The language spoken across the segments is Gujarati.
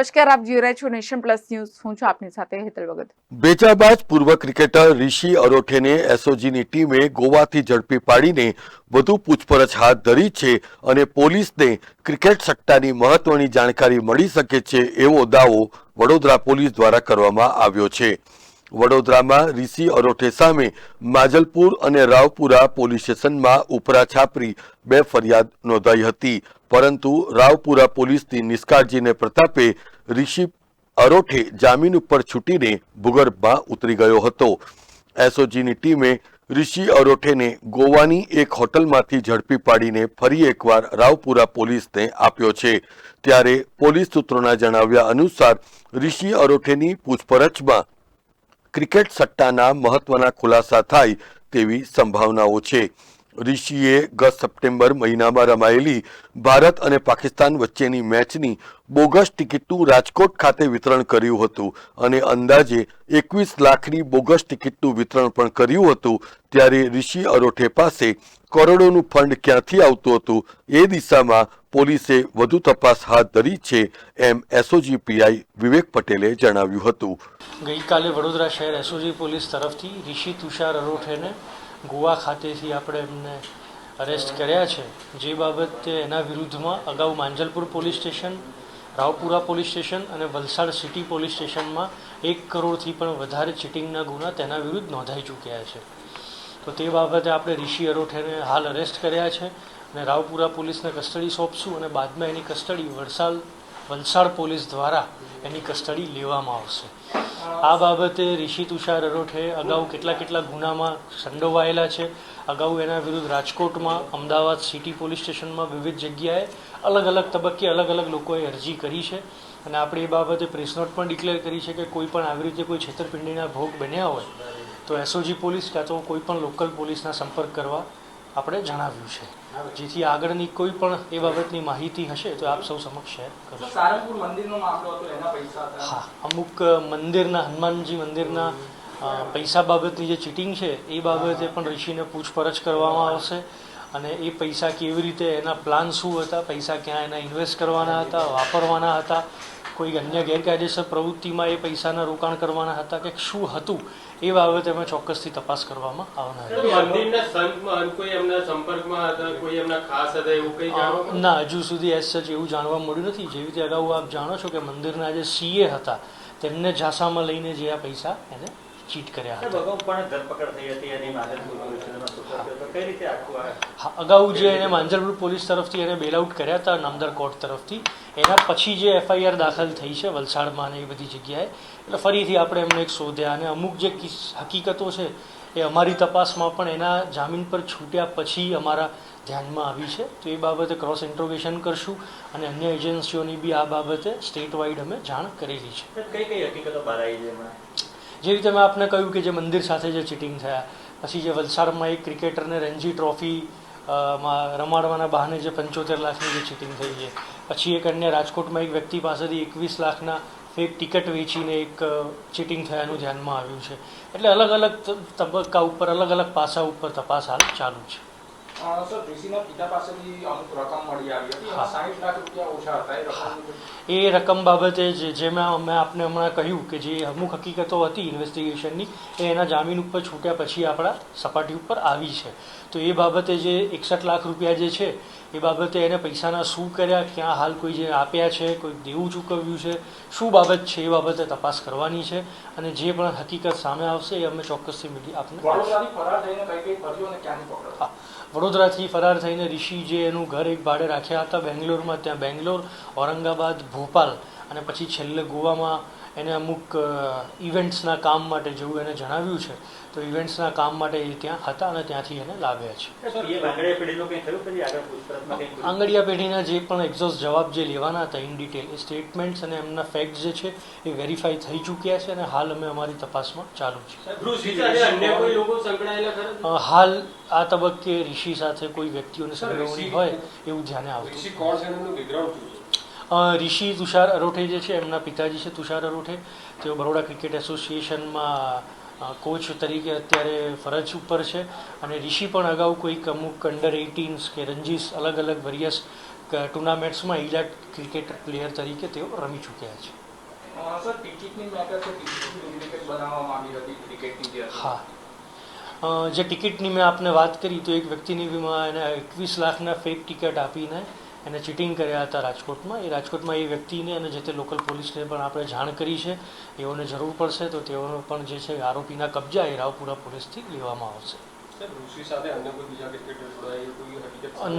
નમસ્કાર, આપ જોઈ રહ્યા છો નેશન પ્લસ ન્યૂઝ. હું છું આપની સાથે હેતલ ભગત. બેચાબાજ પૂર્વ ક્રિકેટર ઋષિ અરોઠેને એસઓજીની ટીમે ગોવાથી ઝડપી પાડીને વધુ પૂછપરછ હાથ ધરી છે અને પોલીસને ક્રિકેટ સટ્ટાની મહત્વની જાણકારી મળી શકે છે એવો દાવો વડોદરા પોલીસ દ્વારા કરવામાં આવ્યો છે. વડોદરામાં રીસી અરોઠે સામે માજલપુર અને રાવપુરા પોલીસ સ્ટેશનમાં ઉપરા છાપરી બે ફરિયાદ નોંધાઈ હતી. પરંતુ રાવપુરા પોલીસની નિષ્કાળજીને પ્રતાપે રિશી અરોઠે જામીન ઉપર છૂટીને ભૂગર્ભમાં ઉતરી ગયો હતો. એસઓજીની ટીમે રિષિ અરોઠેને ગોવાની એક હોટલમાંથી ઝડપી પાડીને ફરી એકવાર રાવપુરા પોલીસને આપ્યો છે. ત્યારે પોલીસ સૂત્રોના જણાવ્યા અનુસાર રિષિ અરોઠેની પૂછપરછમાં ક્રિકેટ સટ્ટાના મહત્વના ખુલાસા થાય તેવી સંભાવનાઓ છે. રિશીએ ગત સપ્ટેમ્બર મહિનામાં રમાયેલી ભારત અને પાકિસ્તાન વચ્ચેની મેચની બોગસ ટિકિટનું રાજકોટ ખાતે વિતરણ કર્યું હતું અને અંદાજે એકવીસ લાખની બોગસ ટિકિટનું વિતરણ પણ કર્યું હતું. ત્યારે ઋષિ અરોઠે પાસે કરોડોનું ફંડ ક્યાંથી આવતું હતું એ દિશામાં પોલીસે વધુ તપાસ હાથ ધરી છે એમ એસઓજી પીઆઈ વિવેક પટેલે જણાવ્યું હતું. ગઈકાલે વડોદરા શહેર એસઓજી પોલીસ તરફથી રિષિ તુષાર અરોઠેને ગોવા ખાતેથી આપણે એમને અરેસ્ટ કર્યા છે. જે બાબતે એના વિરુદ્ધમાં અગાઉ Manjalpur police station, Raopura police station અને વલસાડ સિટી પોલીસ સ્ટેશનમાં એક કરોડથી પણ વધારે ચીટિંગના ગુના તેના વિરુદ્ધ નોંધાઈ ચૂક્યા છે. તો તે બાબતે આપણે રિષિ અરોઠેને હાલ અરેસ્ટ કર્યા છે અને રાવપુરા પોલીસને કસ્ટડી સોંપશું અને બાદમાં એની કસ્ટડી વલસાડ વલસાડ પોલીસ દ્વારા એની કસ્ટડી લેવામાં આવશે. આ બાબતે રિષિ તુષાર અરોઠે અગાઉ કેટલા કેટલા ગુનામાં સંડોવાયેલા છે, અગાઉ એના વિરુદ્ધ રાજકોટમાં, અમદાવાદ સિટી પોલીસ સ્ટેશનમાં વિવિધ જગ્યાએ અલગ અલગ તબક્કે અલગ અલગ લોકોએ અરજી કરી છે અને આપણે એ બાબતે પ્રેસ નોટ પણ ડિક્લેર કરી છે કે કોઈ પણ આવી રીતે કોઈ છેતરપિંડીના ભોગ બન્યા હોય તો એસઓજી પોલીસ કાં તો કોઈ પણ લોકલ પોલીસના સંપર્ક કરવા આપણે જણાવ્યું છે. જેથી આગળની કોઈ પણ એ બાબતની માહિતી હશે તો આપ સૌ સમક્ષ શેર કરશો. સારંગપુર મંદિરનો મામલો હતો એના પૈસા હતા. હા અમુક મંદિરના હનુમાનજી મંદિરના પૈસા બાબતની જે ચીટિંગ છે એ બાબતે પણ ઋષિને પૂછપરછ કરવામાં આવશે અને એ પૈસા કેવી રીતે એના પ્લાન શું હતા પૈસા ક્યાં એના ઇન્વેસ્ટ કરવાના હતા વાપરવાના હતા કોઈ અન્ય ગેરકાયદેસર પ્રવૃત્તિમાં એ પૈસાના રોકાણ કરવાના હતા કે શું હતું એ બાબતે અમે ચોક્કસથી તપાસ કરવામાં આવનાર? ના હજુ સુધી એસ સચ એવું જાણવા મળ્યું નથી જેવી રીતે અગાઉ આપ જાણો છો કે મંદિરના જે સીએ હતા તેમને ઝાંસામાં લઈને જે આ પૈસા એને ચીટ કર્યા હતા. હા, અગાઉ જે એને માંજલપુર પોલીસ તરફથી એને બેલ આઉટ કર્યા હતા નામદાર કોર્ટ તરફથી. એના પછી જે એફઆઈઆર દાખલ થઈ છે વલસાડમાં અને એ બધી જગ્યાએ. એટલે ફરીથી આપણે એમને એક શોધ્યા અને અમુક જે હકીકતો છે એ અમારી તપાસમાં પણ એના જામીન પર છૂટ્યા પછી અમારા ધ્યાનમાં આવી છે. તો એ બાબતે ક્રોસ ઇન્ટ્રોગેશન કરશું અને અન્ય એજન્સીઓની બી આ બાબતે સ્ટેટ વાઇડ અમે જાણ કરેલી છે. કઈ કઈ હકીકતો બહાર આવી છે જે રીતે મેં આપને કહ્યું કે જે મંદિર સાથે જે ચીટિંગ થયા, પછી જે વલસાડમાં એક ક્રિકેટરને રણજી ટ્રોફી માં રમાડવાના બહાને જે પંચોતેર લાખની જે ચીટિંગ થઈ છે. પછી એક અન્ય રાજકોટમાં એક વ્યક્તિ પાસેથી એકવીસ લાખના ફેક ટિકિટ વેચીને એક ચીટિંગ થયાનું ધ્યાનમાં આવ્યું છે. એટલે અલગ અલગ તબક્કા ઉપર, અલગ અલગ પાસા ઉપર તપાસ હાલ ચાલુ છે. એ રકમ બાબતે જે જે મેં અમે આપને હમણાં કહ્યું કે જે અમુક હકીકતો હતી ઇન્વેસ્ટિગેશનની એ એના જામીન ઉપર છૂટ્યા પછી આપણા સપાટી ઉપર આવી છે. તો એ બાબતે જે એકસઠ લાખ રૂપિયા જે છે એ બાબતે એને પૈસાના શું કર્યા ક્યાં હાલ કોઈ જે આપ્યા છે કોઈ દેવું ચૂકવ્યું છે શું બાબત છે એ બાબતે તપાસ કરવાની છે અને જે પણ હકીકત સામે આવશે એ અમે ચોક્કસથી મીડિયા આપને વડોદરાથી ફરાર થઈને કઈ કઈ ફર્યો અને ક્યાંથી પકડ્યો? હા. વડોદરાથી ફરાર થઈને રિષિ જે એનું ઘર એક ભાડે રાખ્યા હતા બેંગ્લોરમાં, ત્યાં બેંગ્લોર, ઔરંગાબાદ, ભોપાલ અને પછી છેલ્લે ગોવામાં એને અમુક ઇવેન્ટ્સના કામ માટે જેવું એને જણાવ્યું છે તો ઇવેન્ટ્સના કામ માટે એ ત્યાં હતા અને ત્યાંથી એને લાવ્યા છે. વાંગડિયા પેઢીનું જે પણ એક્ઝોસ્ટ જવાબ જે લેવાના હતા ઇન ડિટેલ એ સ્ટેટમેન્ટ્સ અને એમના ફેક્ટ જે છે એ વેરીફાઈ થઈ ચૂક્યા છે અને હાલ અમે અમારી તપાસમાં ચાલુ છે હાલ આ તબક્કે ઋષિ સાથે કોઈ વ્યક્તિઓની સંડોવણી હોય એવું ધ્યાને આવતું. રિષિ તુષાર અરોઠે જે છે એમના પિતાજી છે તુષાર અરોઠે. તેઓ બરોડા ક્રિકેટ એસોસિએશનમાં કોચ તરીકે અત્યારે ફરજ ઉપર છે. અને રિષિ પણ અગાઉ કોઈક અમુક અંડર એઇટીન્સ કે રંજીસ અલગ અલગ વેરિયસ ટુર્નામેન્ટ્સમાં ઇલાટ ક્રિકેટ પ્લેયર તરીકે તેઓ રમી ચૂક્યા છે. હા. જે ટિકિટની મેં આપને વાત કરી તો એક વ્યક્તિની વીમા એને એકવીસ લાખના ફેક ટિકિટ આપીને એને ચીટિંગ કર્યા હતા રાજકોટમાં. એ રાજકોટમાં એ વ્યક્તિને અને જે તે લોકલ પોલીસને પણ આપણે જાણ કરી છે એઓને જરૂર પડશે તો તેઓનો પણ જે છે આરોપીના કબજા એ રાવપુરા પોલીસથી લેવામાં આવશે.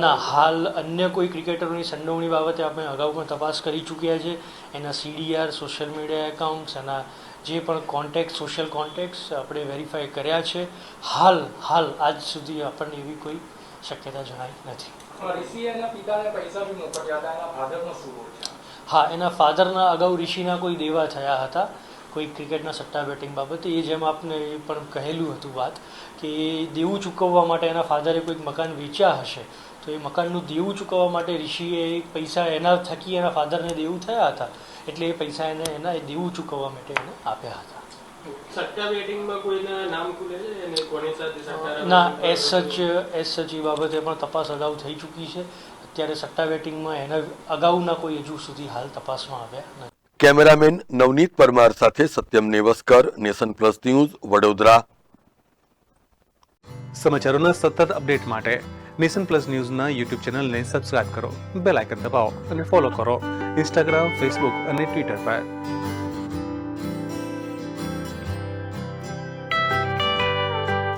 ના હાલ અન્ય કોઈ ક્રિકેટરોની સંડોવણી બાબતે આપણે અગાઉ પણ તપાસ કરી ચૂક્યા છે. એના સીડીઆર સોશિયલ મીડિયા એકાઉન્ટ્સ એના જે પણ કોન્ટેક્ટ સોશિયલ કોન્ટેક્ટ્સ આપણે વેરીફાઈ કર્યા છે. હાલ હાલ આજ સુધી આપણને એવી કોઈ શક્યતા જણાઈ નથી. હા એના ફાધરના અગાઉ ઋષિના કોઈ દેવા થયા હતા, કોઈ ક્રિકેટના સટ્ટા બેટિંગ બાબતે, એ જેમ આપને એ પણ કહેલું હતું વાત, કે દેવું ચૂકવવા માટે એના ફાધરે કોઈક મકાન વેચ્યા હશે, તો એ મકાનનું દેવું ચૂકવવા માટે ઋષિએ પૈસા એના થકી એના ફાધરને દેવું થયા હતા, એટલે એ પૈસા એને એના દેવું ચૂકવવા માટે એને આપ્યા હતા. ના છે? એસ સચ એસ સચ એ બાબતે પણ તપાસ અગાઉ થઈ ચૂકી છે. અત્યારે સટ્ટા વેટિંગમાં એના અગાઉના કોઈ હજુ સુધી હાલ તપાસમાં આવ્યા નથી. કેમેરામેન નવનીત પરમાર સાથે Satyam Nevaskar Nation Plus News Vadodara. સમાચારોના સતત અપડેટ માટે નેશન પ્લસ ન્યૂઝના યુટ્યુબ ચેનલને સબસ્ક્રાઇબ કરો બેલ આઇકન દબાવો અને ફોલો કરો. ઇન્સ્ટાગ્રામ ફેસબુક અને ટ્વિટર પર.